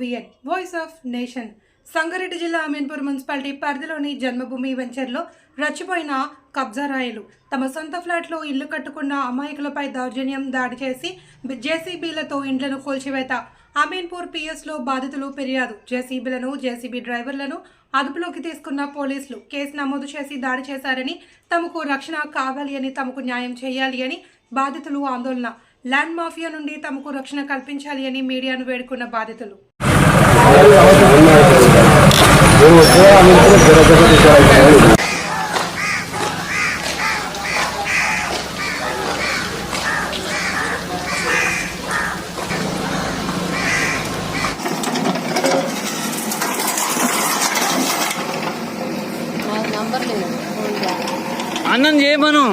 VN voice of nation Sangareddy జిల్లా Ameenpur municipality పరిధిలోని జన్మభూమి వెంచర్లో రచ్చిపోయిన కబ్జారాయలు తమ సొంత ఫ్లాట్లో ఇల్లు కట్టుకున్న అమాయకులపై దౌర్జన్యం దాడి చేసి జేసీబీలతో ఇండ్లను కూల్చివేత. అమీన్పూర్ పిఎస్లో బాధితులు ఫిర్యాదు. జేసీబీలను జేసీబీ డ్రైవర్లను అదుపులోకి తీసుకున్న పోలీసులు కేసు నమోదు చేసి దాడి చేశారని తమకు రక్షణ కావాలి అని తమకు న్యాయం చేయాలి అని బాధితులు ఆందోళన. ల్యాండ్ మాఫియా నుండి తమకు రక్షణ కల్పించాలి అని మీడియాను వేడుకున్న బాధితులు. అన్నం చేయమను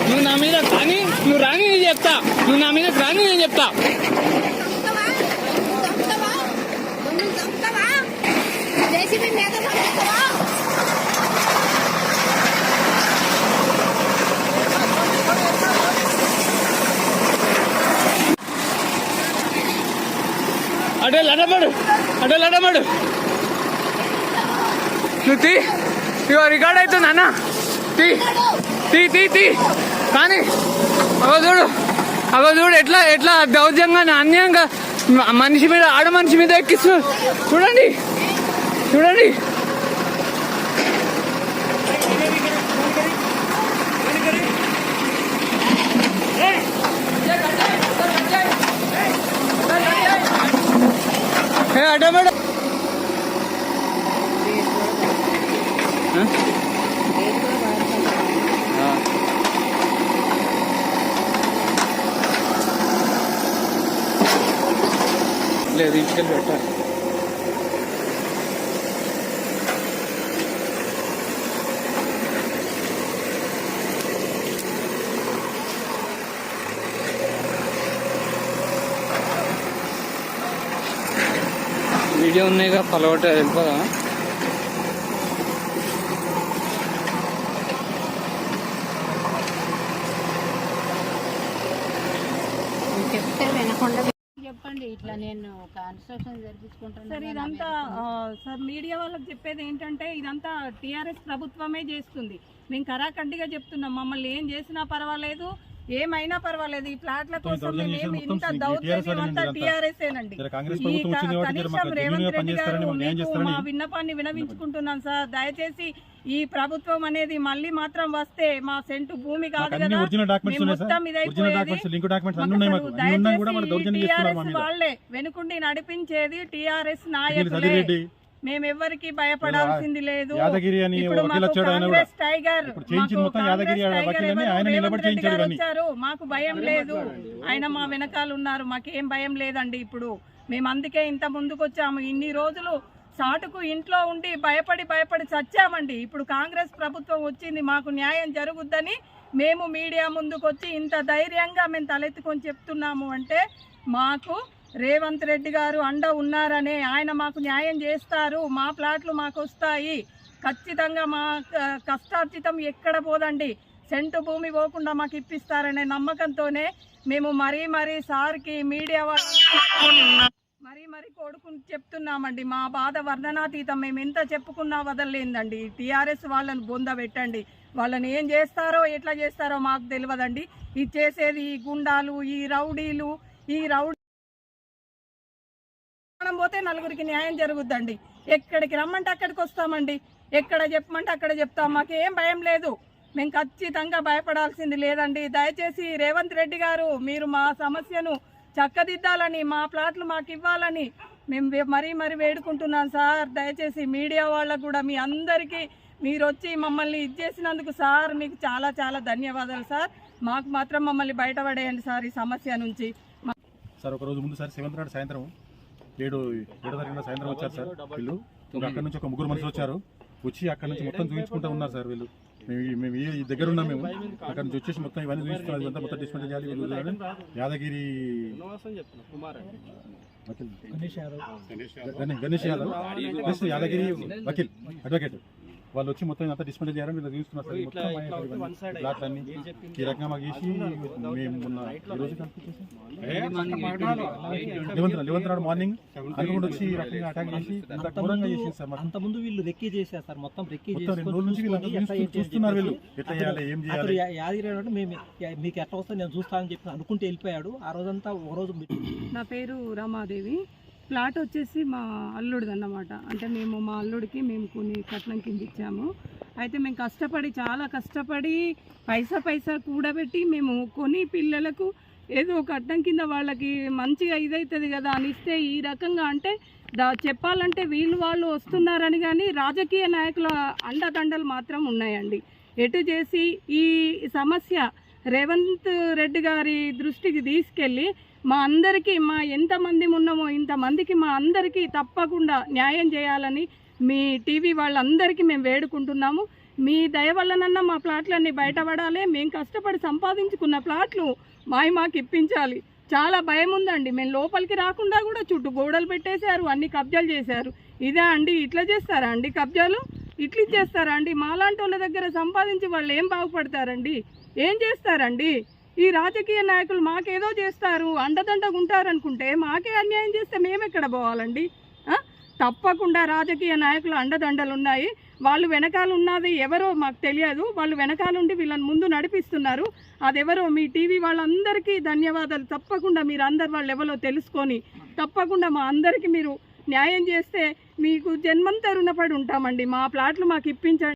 నువ్వు నా మీద కానీ నువ్వు రాని నేను చెప్తా నువ్వు నా మీద రాని నేను చెప్తా చంపుతావా? చంపుతావా? నువ్వు చంపుతావా? లడమడు అటే లడమడు నువ్వు తీ ఇగో రికార్డ్ అవుతుంది అన్న తీ తీ తీ తీ కానీ అగో చూడు అగో చూడు ఎట్లా ఎట్లా దౌర్జంగా అన్యాయంగా మనిషి మీద ఆడ మనిషి మీద ఎక్కిస్తూ చూడండి చూడండి. ఏ లేదు ఇంటికి పెట్టాలి. వీడియో ఉన్నాయిగా పలవట వెళ్ళిపోదా నువ్వు చెప్తే వినకుండా చెప్పండి ఇట్లా నేను కన్స్ట్రక్షన్ జరిపించుకుంటున్నాను సార్ ఇదంతా సార్ మీడియా వాళ్ళకి చెప్పేది ఏంటంటే ఇదంతా టీఆర్ఎస్ ప్రభుత్వమే చేస్తుంది. మేము కరాఖండిగా చెప్తున్నాం మమ్మల్ని ఏం చేసినా పర్వాలేదు ఏమైనా పర్వాలేదు ఈ ఫ్లాట్ల కోసం మేము ఇంత మొత్తం దౌర్జన్యం TRS అంతా వాళ్ళేనండి టీఆర్ఎస్ ఏనండి. జర కాంగ్రెస్ ఈ ప్రభుత్వం క- వచ్చింది కాబట్టి జర మాకు కనీసం రేవంత్ రెడ్డి గారు మా విన్నపాన్ని వినవించుకుంటున్నాం సార్. దయచేసి ఈ ప్రభుత్వం అనేది మళ్ళీ మాత్రం వస్తే మా సెంటు భూమి కాదు కదా. మొత్తం ఇదైపోయేది. వాళ్ళే వెనుకుండి నడిపించేది టిఆర్ఎస్ నాయకులే. సదిరెడ్డి మేము ఎవరికి భయపడాల్సింది లేదు. యాదగిరి అని కాంగ్రెస్ టైగర్. వచ్చారు. మాకు భయం లేదు. ఆయన మా వెనకాల ఉన్నారు. మాకేం భయం లేదండి ఇప్పుడు. మేము అందుకే ఇంత ముందుకు వచ్చాము. ఇన్ని రోజులు సాటుకు ఇంట్లో ఉండి భయపడి భయపడి చచ్చామండి. ఇప్పుడు కాంగ్రెస్ ప్రభుత్వం వచ్చింది. మాకు న్యాయం జరుగుద్దని మేము మీడియా ముందుకు వచ్చి ఇంత ధైర్యంగా మేము తలెత్తుకొని చెప్తున్నాము అంటే మాకు రేవంత్ రెడ్డి గారు అండ ఉన్నారనే ఆయన మాకు న్యాయం చేస్తారు. మా ప్లాట్లు మాకు వస్తాయి. ఖచ్చితంగా మా కష్టార్జితం ఎక్కడ పోదండి? సెంటు భూమి పోకుండా మాకు ఇప్పిస్తారనే నమ్మకంతోనే మేము మరీ మరీ సార్కి మీడియా వాళ్ళు మరీ మరీ కొడుకుని చెప్తున్నామండి. మా బాధ వర్ణనాతీతం. మేము ఎంత చెప్పుకున్నా వదలలేదండి. టీఆర్ఎస్ వాళ్ళని బొంద పెట్టండి. వాళ్ళని ఏం చేస్తారో ఎట్లా చేస్తారో మాకు తెలియదండి. ఇది చేసేది ఈ గుండాలు ఈ రౌడీలు ఈ రౌడీ పోతే నలుగురికి న్యాయం జరుగుద్దండి. ఎక్కడికి రమ్మంటే అక్కడికి వస్తామండి. ఎక్కడ చెప్పమంటే అక్కడ చెప్తాం. మాకేం భయం లేదు. మేము ఖచ్చితంగా భయపడాల్సింది లేదండి. దయచేసి రేవంత్ రెడ్డి గారు మీరు మా సమస్యను చక్కదిద్దాలని మా ప్లాట్లు మాకు ఇవ్వాలని మేము మరీ మరీ వేడుకుంటున్నాం సార్. దయచేసి మీడియా వాళ్ళకు కూడా మీ అందరికీ మీరు వచ్చి మమ్మల్ని ఇచ్చేసినందుకు సార్ మీకు చాలా చాలా ధన్యవాదాలు సార్. మాకు మాత్రం మమ్మల్ని బయటపడేయండి సార్ ఈ సమస్య నుంచి. సార్ ఒకరోజు ముందు సార్ సెవెంత్ నాడు సాయంత్రం ఏడు ఏడో తారీఖున సాయంత్రం వచ్చారు సార్ వీళ్ళు. అక్కడ నుంచి ఒక ముగ్గురు మనుషులు వచ్చారు. వచ్చి అక్కడ నుంచి మొత్తం చూపించుకుంటూ ఉన్నారు సార్ వీళ్ళు. మేము ఈ- మేము ఈ దగ్గర ఉన్నాం మేము. అక్కడ నుంచి వచ్చేసి మొత్తం ఇవన్నీ చూపిస్తున్నారు ఇదంతా మొత్తం డిస్మెంట్ చేయాలి వీళ్ళు. యాదగిరి వకీల్. గణేష్ గణేష్ యాదవ్. యాదగిరి వకీల్ అడ్వకేట్. వాళ్ళు వచ్చి మొత్తం అంతా డిస్మెంట్ చేయాలని వీళ్ళు చూస్తున్నారు సార్. మొత్తం ప్లాట్లన్నీ ఈ రకంగా మాకు చేసి మేము మొన్న ఈ రోజు లెవెంత్ లెవెంత్ నాడు మార్నింగ్ అనుకుంటూ వచ్చి ఈ రకంగా అటాక్ చేసి ఘోరంగా చేసింది సార్ అంత ముందు వీళ్ళు రెక్కీ చేశారు సార్ మొత్తం రెక్కీ మొత్తం రెండు రోజుల నుంచి వీళ్ళు చూస్తున్నారు వీళ్ళు. ఎట్లా చేయాలి ఏం చేయాలి? యాదగిరి అంటే మేము మీకు ఎట్లా వస్తే నేను చూస్తానని చెప్పి అనుకుంటూ వెళ్ళిపోయాడు. ఆ రోజంతా ఒక రోజు నా పేరు రమాదేవి. ప్లాట్ వచ్చేసి మా అల్లుడిది అన్నమాట. అంటే మేము మా అల్లుడికి మేము కొన్ని కట్నం కింద ఇచ్చాము. అయితే మేము కష్టపడి చాలా కష్టపడి పైసా పైసా కూడబెట్టి మేము కొని పిల్లలకు ఏదో కట్నం కింద వాళ్ళకి మంచిగా ఇదవుతుంది కదా అని ఇస్తే ఈ రకంగా అంటే దా చెప్పాలంటే వీళ్ళు వాళ్ళు వస్తున్నారని కానీ రాజకీయ నాయకుల అండదండలు మాత్రం ఉన్నాయండి. ఎటు చేసి ఈ సమస్య రేవంత్ రెడ్డి గారి దృష్టికి తీసుకెళ్ళి మా అందరికీ మా ఎంతమంది ఉన్నామో ఇంతమందికి మా అందరికీ తప్పకుండా న్యాయం చేయాలని మీ టీవీ వాళ్ళందరికీ మేము వేడుకుంటున్నాము. మీ దయ వల్లనన్నా మా ప్లాట్లన్నీ బయటపడాలి. మేము కష్టపడి సంపాదించుకున్న ప్లాట్లు మాయి మాకు ఇప్పించాలి. చాలా భయం ఉందండి. మేము లోపలికి రాకుండా కూడా చుట్టూ గోడలు పెట్టేశారు అన్ని కబ్జాలు చేశారు. ఇదే అండి ఇట్లా చేస్తారా అండి కబ్జాలు? ఇట్లు ఇచ్చేస్తారా అండి మాలాంటి వాళ్ళ దగ్గర సంపాదించి వాళ్ళు ఏం బాగుపడతారండి? ఏం చేస్తారండి? ఈ రాజకీయ నాయకులు మాకేదో చేస్తారు అండదండగా ఉంటారనుకుంటే మాకే అన్యాయం చేస్తే మేము ఎక్కడ పోవాలండి తప్పకుండా రాజకీయ నాయకులు అండదండలు ఉన్నాయి వాళ్ళు వెనకాల ఉన్నది ఎవరో మాకు తెలియదు. వాళ్ళు వెనకాల ఉండి వీళ్ళని ముందు నడిపిస్తున్నారు. అదెవరో మీ టీవీ వాళ్ళందరికీ ధన్యవాదాలు. తప్పకుండా మీరు అందరు వాళ్ళు ఎవరో తెలుసుకొని తప్పకుండా మా అందరికీ మీరు న్యాయం చేస్తే మీకు జన్మంతా రుణపడి ఉంటామండి. మా ప్లాట్లు మాకు ఇప్పించండి.